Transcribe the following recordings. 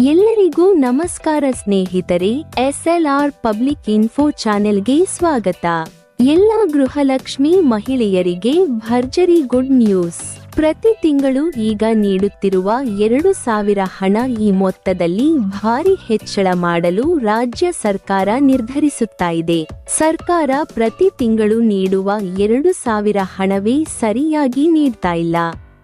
ಎಲ್ಲರಿಗೂ ನಮಸ್ಕಾರ ಸ್ನೇಹಿತರೆ, ಎಸ್ಎಲ್ಆರ್ ಪಬ್ಲಿಕ್ ಇನ್ಫೋ ಚಾನೆಲ್ಗೆ ಸ್ವಾಗತ. ಎಲ್ಲ ಗೃಹಲಕ್ಷ್ಮಿ ಮಹಿಳೆಯರಿಗೆ ಭರ್ಜರಿ ಗುಡ್ ನ್ಯೂಸ್. ಪ್ರತಿ ತಿಂಗಳು ಈಗ ನೀಡುತ್ತಿರುವ ಎರಡು ಸಾವಿರ ಹಣ ಈ ಮೊತ್ತದಲ್ಲಿ ಭಾರಿ ಹೆಚ್ಚಳ ಮಾಡಲು ರಾಜ್ಯ ಸರ್ಕಾರ ನಿರ್ಧರಿಸುತ್ತಾ ಇದೆ. ಸರ್ಕಾರ ಪ್ರತಿ ತಿಂಗಳು ನೀಡುವ ಎರಡು ಸಾವಿರ ಹಣವೇ ಸರಿಯಾಗಿ ನೀಡ್ತಾ ಇಲ್ಲ.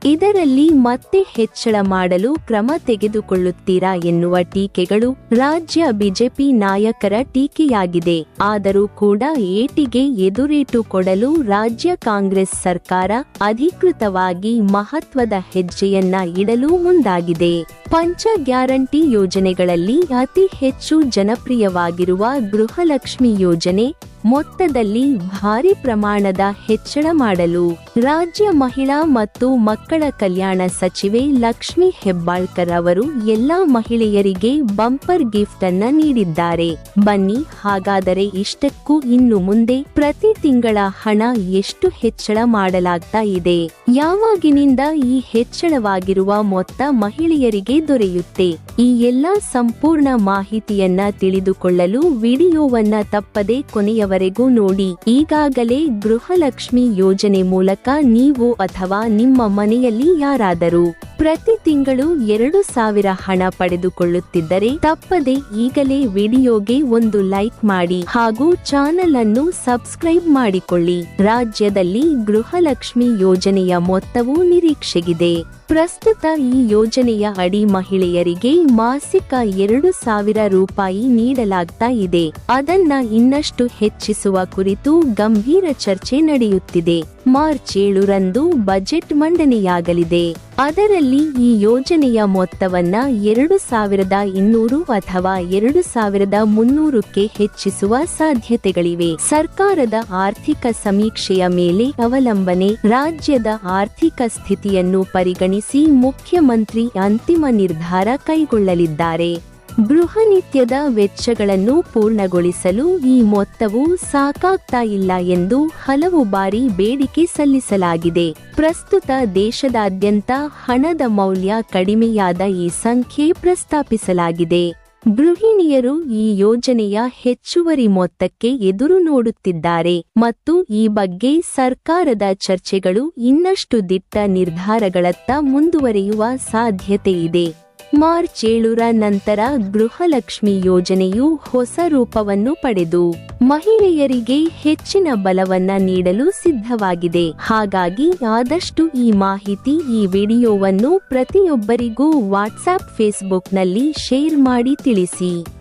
ಇದರಲ್ಲಿ ಮತ್ತೆ ಹೆಚ್ಚಳ ಮಾಡಲು ಕ್ರಮ ತೆಗೆದುಕೊಳ್ಳುತ್ತೀರಾ ಎನ್ನುವ ಟೀಕೆಗಳು ರಾಜ್ಯ ಬಿಜೆಪಿ ನಾಯಕರ ಟೀಕೆಯಾಗಿದೆ. ಆದರೂ ಕೂಡ ಏಟಿಗೆ ಎದುರೇಟು ಕೊಡಲು ರಾಜ್ಯ ಕಾಂಗ್ರೆಸ್ ಸರ್ಕಾರ ಅಧಿಕೃತವಾಗಿ ಮಹತ್ವದ ಹೆಜ್ಜೆಯನ್ನ ಇಡಲು ಮುಂದಾಗಿದೆ. ಪಂಚ ಗ್ಯಾರಂಟಿ ಯೋಜನೆಗಳಲ್ಲಿ ಅತಿ ಹೆಚ್ಚು ಜನಪ್ರಿಯವಾಗಿರುವ ಗೃಹಲಕ್ಷ್ಮಿ ಯೋಜನೆ ಮೊತ್ತದಲ್ಲಿ ಭಾರಿ ಪ್ರಮಾಣದ ಹೆಚ್ಚಳ ಮಾಡಲು ರಾಜ್ಯ ಮಹಿಳಾ ಮತ್ತು ಮಕ್ಕಳ ಕಲ್ಯಾಣ ಸಚಿವೆ ಲಕ್ಷ್ಮಿ ಹೆಬ್ಬಾಳ್ಕರ್ ಅವರು ಎಲ್ಲಾ ಮಹಿಳೆಯರಿಗೆ ಬಂಪರ್ ಗಿಫ್ಟ್ ಅನ್ನ ನೀಡಿದ್ದಾರೆ. ಬನ್ನಿ, ಹಾಗಾದರೆ ಇಷ್ಟಕ್ಕೂ ಇನ್ನು ಮುಂದೆ ಪ್ರತಿ ತಿಂಗಳ ಹಣ ಎಷ್ಟು ಹೆಚ್ಚಳ ಮಾಡಲಾಗ್ತಾ ಇದೆ? ಯಾವಾಗಿನಿಂದ ಈ ಹೆಚ್ಚಳವಾಗಿರುವ ಮೊತ್ತ ಮಹಿಳೆಯರಿಗೆ ದೊರೆಯುತ್ತೆ? ಈ ಎಲ್ಲ ಸಂಪೂರ್ಣ ಮಾಹಿತಿಯನ್ನ ತಿಳಿದುಕೊಳ್ಳಲು ವಿಡಿಯೋವನ್ನ ತಪ್ಪದೆ ಕೊನೆಯವರೆಗೂ ನೋಡಿ. ಈಗಾಗಲೇ ಗೃಹಲಕ್ಷ್ಮಿ ಯೋಜನೆ ಮೂಲಕ ನೀವು ಅಥವಾ ನಿಮ್ಮ ಮನೆಯಲ್ಲಿ ಯಾರಾದರೂ ಪ್ರತಿ ತಿಂಗಳು ಎರಡು ಸಾವಿರ ಹಣ ಪಡೆದುಕೊಳ್ಳುತ್ತಿದ್ದರೆ ತಪ್ಪದೆ ಈಗಲೇ ವಿಡಿಯೋಗೆ ಒಂದು ಲೈಕ್ ಮಾಡಿ ಹಾಗೂ ಚಾನೆಲ್ ಅನ್ನು ಸಬ್ಸ್ಕ್ರೈಬ್ ಮಾಡಿಕೊಳ್ಳಿ. ರಾಜ್ಯದಲ್ಲಿ ಗೃಹಲಕ್ಷ್ಮಿ ಯೋಜನೆಯ ಮೊತ್ತವು ನಿರೀಕ್ಷೆಗಿದೆ. ಪ್ರಸ್ತುತ ಈ ಯೋಜನೆಯ ಅಡಿ ಮಹಿಳೆಯರಿಗೆ ಮಾಸಿಕ ಎರಡು ಸಾವಿರ ರೂಪಾಯಿ ನೀಡಲಾಗ್ತಾ ಇದೆ. ಅದನ್ನ ಇನ್ನಷ್ಟು ಹೆಚ್ಚಿಸುವ ಕುರಿತು ಗಂಭೀರ ಚರ್ಚೆ ನಡೆಯುತ್ತಿದೆ. ಮಾರ್ಚ್ ಏಳರಂದು ಬಜೆಟ್ ಮಂಡನೆಯಾಗಲಿದೆ. ಅದರಲ್ಲಿ ಈ ಯೋಜನೆಯ ಮೊತ್ತವನ್ನು ಎರಡು ಸಾವಿರದ ಇನ್ನೂರು ಅಥವಾ ಎರಡು ಸಾವಿರದ ಮುನ್ನೂರಕ್ಕೆ ಹೆಚ್ಚಿಸುವ ಸಾಧ್ಯತೆಗಳಿವೆ. ಸರ್ಕಾರದ ಆರ್ಥಿಕ ಸಮೀಕ್ಷೆಯ ಮೇಲೆ ಅವಲಂಬನೆ, ರಾಜ್ಯದ ಆರ್ಥಿಕ ಸ್ಥಿತಿಯನ್ನು ಪರಿಗಣಿಸಿ ಮುಖ್ಯಮಂತ್ರಿ ಅಂತಿಮ ನಿರ್ಧಾರ ಕೈಗೊಳ್ಳಲಿದ್ದಾರೆ. ಗೃಹನಿತ್ಯದ ವೆಚ್ಚಗಳನ್ನು ಪೂರ್ಣಗೊಳಿಸಲು ಈ ಮೊತ್ತವು ಸಾಕಾಗ್ತಾ ಇಲ್ಲ ಎಂದು ಹಲವು ಬಾರಿ ಬೇಡಿಕೆ ಸಲ್ಲಿಸಲಾಗಿದೆ. ಪ್ರಸ್ತುತ ದೇಶದಾದ್ಯಂತ ಹಣದ ಮೌಲ್ಯ ಕಡಿಮೆಯಾದ ಈ ಸಂಖ್ಯೆ ಪ್ರಸ್ತಾಪಿಸಲಾಗಿದೆ. ಗೃಹಿಣಿಯರು ಈ ಯೋಜನೆಯ ಹೆಚ್ಚುವರಿ ಮೊತ್ತಕ್ಕೆ ಎದುರು ನೋಡುತ್ತಿದ್ದಾರೆ ಮತ್ತು ಈ ಬಗ್ಗೆ ಸರ್ಕಾರದ ಚರ್ಚೆಗಳು ಇನ್ನಷ್ಟು ದಿಟ್ಟ ನಿರ್ಧಾರಗಳತ್ತ ಮುಂದುವರಿಯುವ ಸಾಧ್ಯತೆ ಇದೆ. ಮಾರ್ಚ್ ಏಳರ ನಂತರ ಗೃಹಲಕ್ಷ್ಮಿ ಯೋಜನೆಯು ಹೊಸ ರೂಪವನ್ನು ಪಡೆದು ಮಹಿಳೆಯರಿಗೆ ಹೆಚ್ಚಿನ ಬಲವನ್ನ ನೀಡಲು ಸಿದ್ಧವಾಗಿದೆ. ಹಾಗಾಗಿ ಆದಷ್ಟು ಈ ಮಾಹಿತಿ ಈ ವಿಡಿಯೋವನ್ನು ಪ್ರತಿಯೊಬ್ಬರಿಗೂ ವಾಟ್ಸ್ಆಪ್ ಫೇಸ್ಬುಕ್ನಲ್ಲಿ ಶೇರ್ ಮಾಡಿ ತಿಳಿಸಿ.